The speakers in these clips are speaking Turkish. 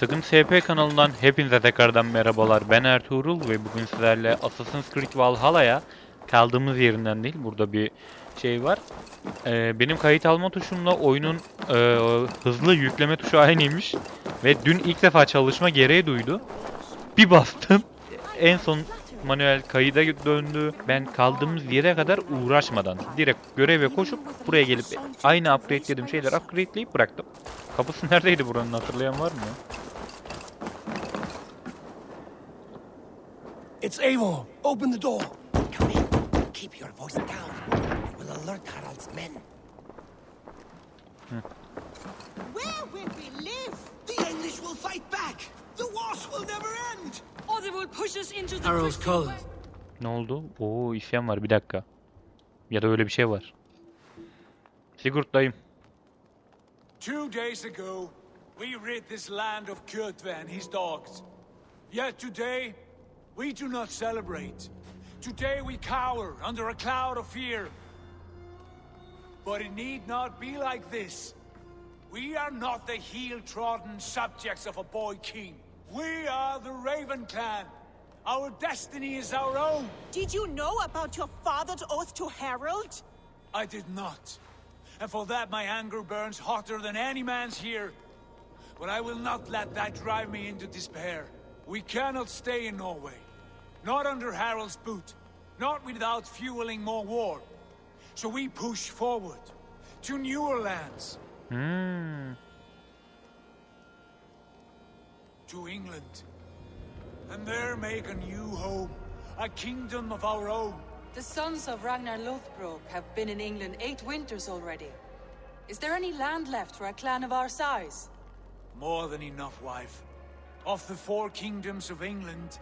Sakın SP kanalından hepinize tekrardan merhabalar. Ben Ertuğrul ve bugün sizlerle Assassin's Creed Valhalla'ya kaldığımız yerinden değil. Burada bir şey var. Ee, benim kayıt alma tuşumla oyunun e, hızlı yükleme tuşu aynıymış. Ve dün ilk defa çalışma gereği duydu. Bir bastım. En son manuel kayıda döndü. Ben kaldığımız yere kadar uğraşmadan direkt göreve koşup buraya gelip aynı upgrade'lediğim şeyleri upgrade'leyip bıraktım. Kapısı neredeydi buranın hatırlayan var mı? It's Eivor. Open the door. Come in. Keep your voice down. It will alert Harald's men. Where will we live? The English will fight back. The wars will never end. Or they will push us into the Harold's Christian call. Ne oldu? Oo isyan var bir dakika. Ya da öyle bir şey var. Sigurd dayım. Two days ago, we rid this land of Kjotve and his dogs. Yet today, we do not celebrate. Today we cower under a cloud of fear. But it need not be like this. We are not the heel-trodden subjects of a boy king. We are the Raven clan. Our destiny is our own. Did you know about your father's oath to Harold? I did not. And for that my anger burns hotter than any man's here. But I will not let that drive me into despair. We cannot stay in Norway. Not under Harold's boot. Not without fueling more war. So we push forward. To newer lands. Hmm. To England. And there make a new home. A kingdom of our own. The sons of Ragnar Lothbrok have been in England eight winters already. Is there any land left for a clan of our size? More than enough, wife. Of the four kingdoms of England,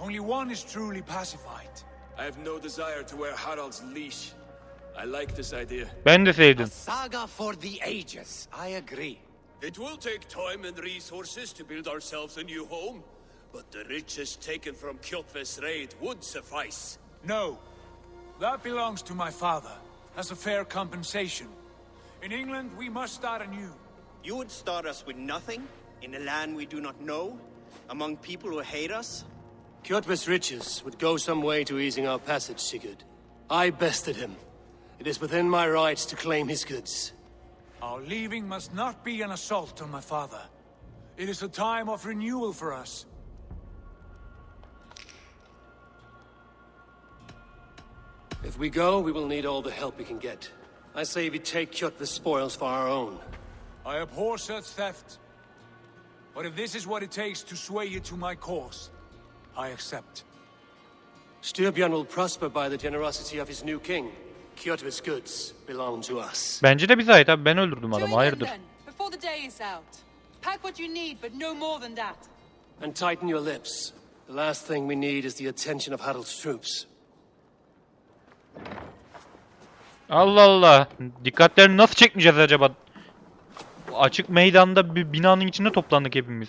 only one is truly pacified. I have no desire to wear Harald's leash. I like this idea. Ben de sevdim. Saga for the ages. I agree. It will take time and resources to build ourselves a new home, but the riches taken from Kjotve's raid would suffice. No. That belongs to my father, as a fair compensation. In England, we must start anew. You would start us with nothing, in a land we do not know, among people who hate us? Kjotve's riches would go some way to easing our passage, Sigurd. I bested him. It is within my rights to claim his goods. Our leaving must not be an assault on my father. It is a time of renewal for us. If we go, we will need all the help we can get. I say we take Kjotve's spoils for our own. I abhor such theft. But if this is what it takes to sway you to my cause, I accept. Styrbjörn will prosper by the generosity of his new king. Kjotve's goods belong to us. Bence de bize ait abi. Ben öldürdüm adamı. Hayırdır? before the day is out. Pack what you need, but no more than that. And tighten your lips. The last thing we need is the attention of Harald's troops. Allah Allah. Dikkatlerini nasıl çekmeyeceğiz acaba? Açık meydanda bir binanın içinde toplandık hepimiz.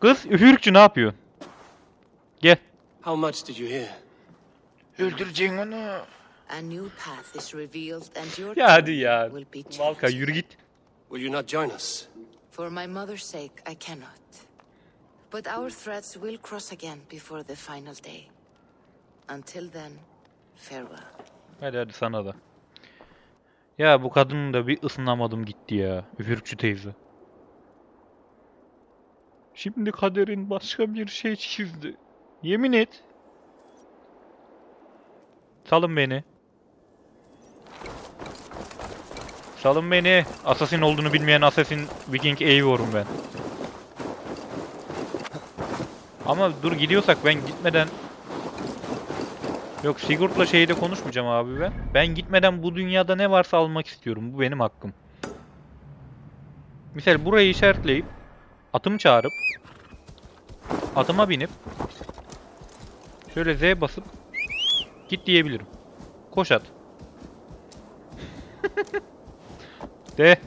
Kız üfürükçü ne yapıyor? Gel. How much did you hear? Öldüreceksin onu. A new path is revealed and your Ya hadi ya. will be changed. Malka yürü git. Will you not join us? For my mother's sake, I cannot. But our threads will cross again before the final day. Until then, farewell. Hadi hadi sana da. Ya bu kadının da bir ısınamadım gitti ya. Üfürükçü teyze. Şimdi kaderin başka bir şey çizdi. Yemin et. Salın beni. Salın beni. Assassin olduğunu bilmeyen Assassin Viking Eivor'um ben. Ama dur gidiyorsak ben gitmeden Yok Sigurd'la şeyde konuşmayacağım abi ben. Ben gitmeden bu dünyada ne varsa almak istiyorum. Bu benim hakkım. Misal burayı işaretleyip atımı çağırıp atıma binip şöyle Z basıp git diyebilirim. Koş at. De.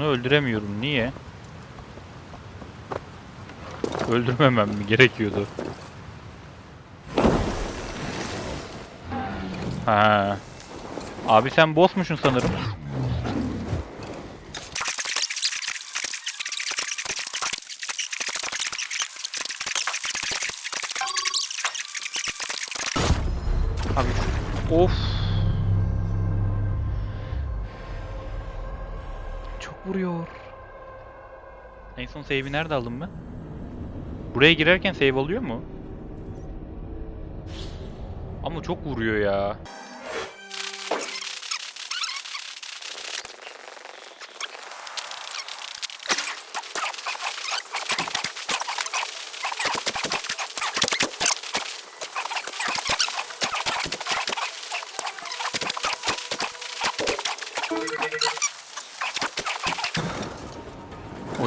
Bunu öldüremiyorum. Niye? Öldürmemem mi gerekiyordu? Ha. Abi sen bossmuşsun sanırım. Abi of. Vuruyor. En son save'i nerede aldım ben? Buraya girerken save alıyor mu? Ama çok vuruyor ya.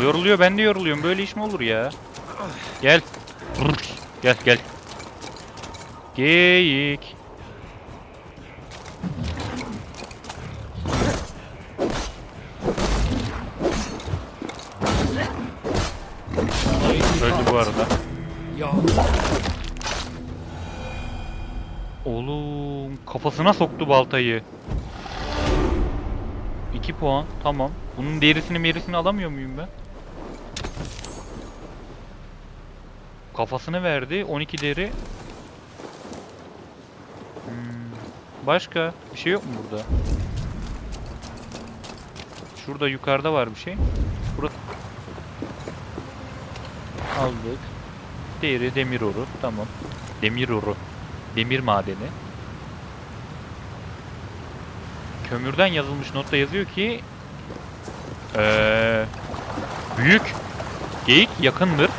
Yoruluyor ben de yoruluyorum. Böyle iş mi olur ya? Gel. Gel gel. Geyik. Öldü bu arada. Oğlum kafasına soktu baltayı. 2 puan. Tamam. Bunun derisini merisini alamıyor muyum ben? Kafasını verdi. 12 deri. Hmm, Başka bir şey yok mu burada? Şurada yukarıda var bir şey. Burası. Aldık. Deri, demir oru. Tamam. Demir oru. Demir madeni. Kömürden yazılmış notta yazıyor ki eee büyük geyik yakındır.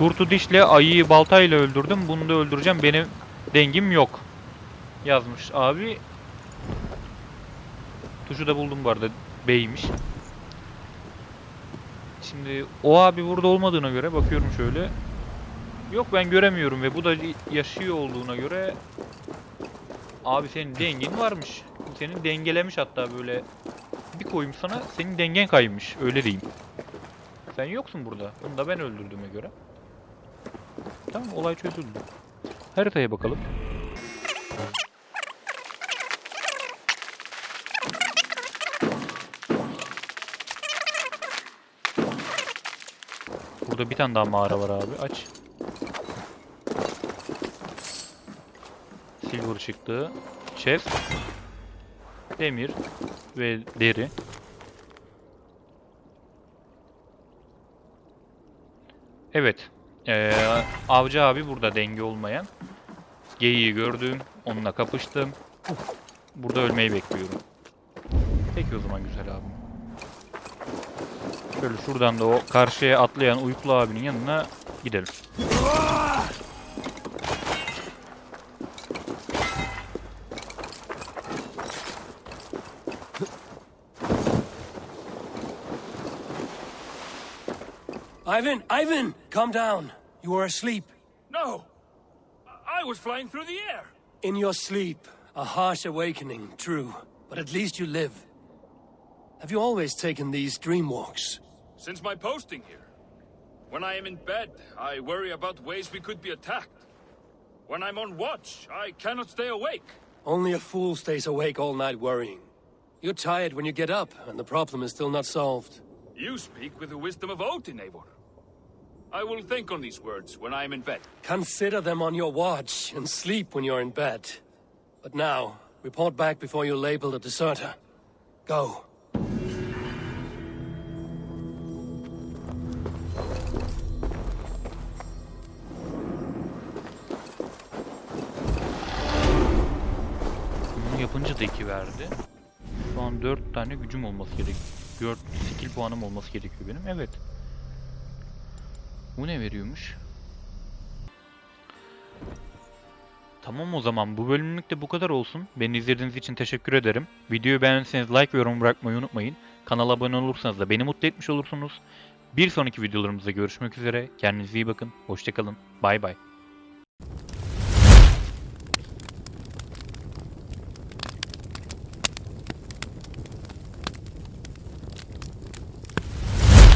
Kurtu dişle ayıyı baltayla öldürdüm. Bunu da öldüreceğim. Benim dengim yok. Yazmış abi. Tuşu da buldum bu arada. Beymiş. Şimdi o abi burada olmadığına göre bakıyorum şöyle. Yok ben göremiyorum ve bu da yaşıyor olduğuna göre Abi senin dengin varmış. Senin dengelemiş hatta böyle. Bir koyayım sana senin dengen kaymış. Öyle diyeyim. Sen yoksun burada. Bunu da ben öldürdüğüme göre. Tamam olay çözüldü. Haritaya bakalım. Burada bir tane daha mağara var abi. Aç. Silver çıktı. Chest. Demir ve deri. Evet. Ee, avcı abi burada denge olmayan. Geyiği gördüm. Onunla kapıştım. Burada ölmeyi bekliyorum. Peki o zaman güzel abi. Şöyle şuradan da o karşıya atlayan uykulu abinin yanına gidelim. Ivan, Ivan, calm down. You are asleep. No! I was flying through the air! In your sleep, a harsh awakening, true, but at least you live. Have you always taken these dream walks? Since my posting here. When I am in bed, I worry about ways we could be attacked. When I'm on watch, I cannot stay awake. Only a fool stays awake all night worrying. You're tired when you get up, and the problem is still not solved. You speak with the wisdom of Odin, Eivor. I will think on these words when I am in bed. Consider them on your watch and sleep when you're in bed. But now, report back before you're labeled a deserter. Go. Bunu yapınca da 2 verdi. Şu an 4 tane gücüm olması gerekiyor. 4 skill puanım olması gerekiyor benim. Evet. Bu ne veriyormuş? Tamam o zaman bu bölümlük de bu kadar olsun. Beni izlediğiniz için teşekkür ederim. Videoyu beğendiyseniz like ve yorum bırakmayı unutmayın. Kanala abone olursanız da beni mutlu etmiş olursunuz. Bir sonraki videolarımızda görüşmek üzere. Kendinize iyi bakın. Hoşçakalın. Bay bay.